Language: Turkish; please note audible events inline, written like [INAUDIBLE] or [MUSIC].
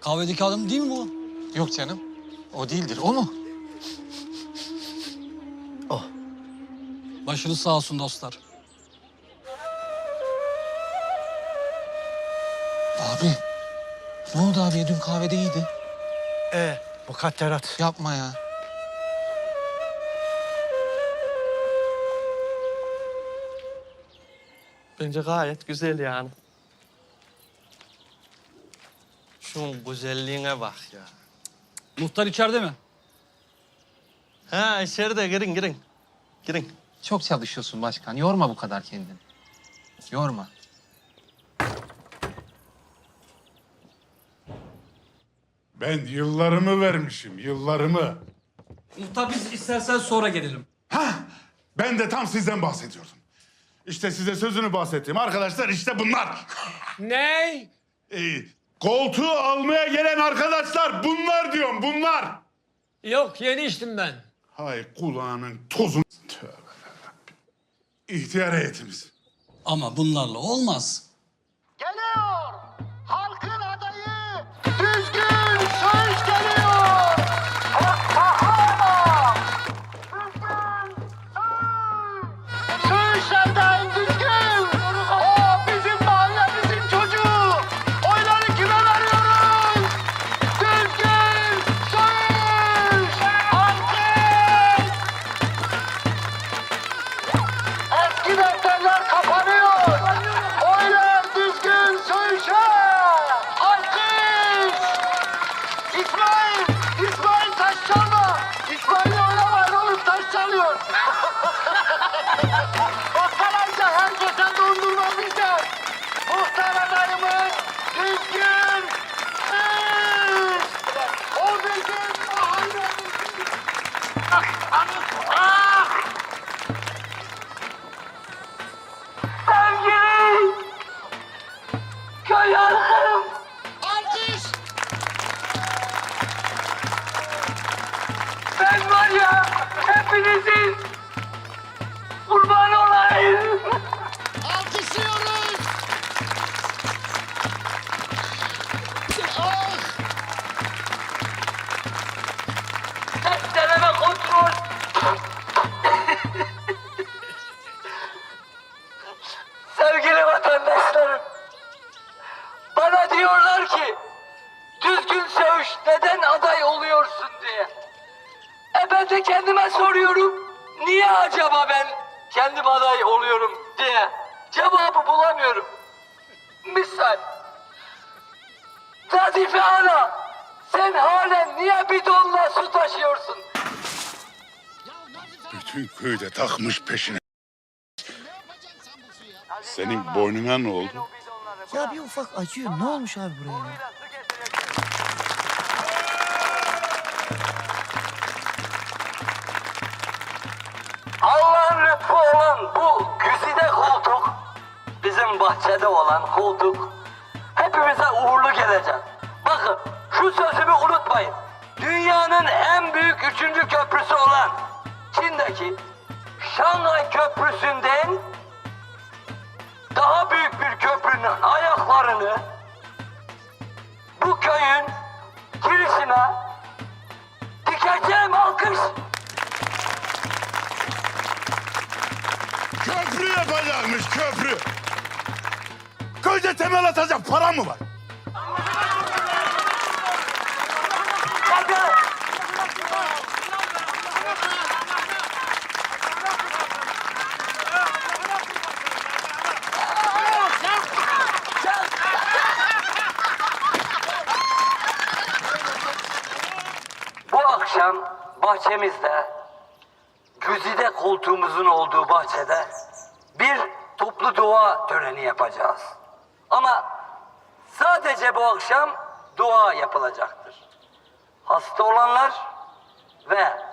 Kahvedeki adam değil mi bu? Yok canım. O değildir. O mu? Başınız sağ olsun dostlar. Abi. Ne oldu abi? Dün kahvede iyiydi. Ee, mukadderat. Yapma ya. Bence gayet güzel yani. Şunun güzelliğine bak ya. Muhtar içeride mi? Ha içeride girin girin. Girin. Çok çalışıyorsun başkan. Yorma bu kadar kendini. Yorma. Ben yıllarımı vermişim, yıllarımı. Muhtar biz istersen sonra gelelim. Ha, ben de tam sizden bahsediyordum. İşte size sözünü bahsettiğim arkadaşlar işte bunlar. [LAUGHS] Ney? Ee, koltuğu almaya gelen arkadaşlar bunlar diyorum, bunlar. Yok yeni içtim ben. Hay kulağının tozun. Tövbe yarabbim. İhtiyar heyetimiz. Ama bunlarla olmaz. Geliyor. that. [LAUGHS] hepinizin kurban olayım. Alkışlıyoruz. Ah. Tek deneme kontrol. Sevgili vatandaşlarım, bana diyorlar ki düzgün söğüş neden aday oluyorsun diye. E ben de kendime soruyorum, niye acaba ben kendim aday oluyorum diye cevabı bulamıyorum. Misal, Nazife Ana, sen halen niye bidonla su taşıyorsun? Bütün köyde takmış peşine. Senin boynuna ne oldu? Ya bir ufak acıyor. Ne olmuş abi buraya ya? Bizim bahçede olan koltuk, hepimize uğurlu gelecek. Bakın şu sözümü unutmayın. Dünyanın en büyük üçüncü köprüsü olan Çin'deki Şanghay Köprüsü'nden daha büyük bir köprünün ayaklarını bu köyün girişine dikeceğim alkış. Köprü yapacakmış köprü. Köyde temel atacak para mı var? Bu akşam bahçemizde güzide koltuğumuzun olduğu bahçede bir toplu dua töreni yapacağız. Ama sadece bu akşam dua yapılacaktır. Hasta olanlar ve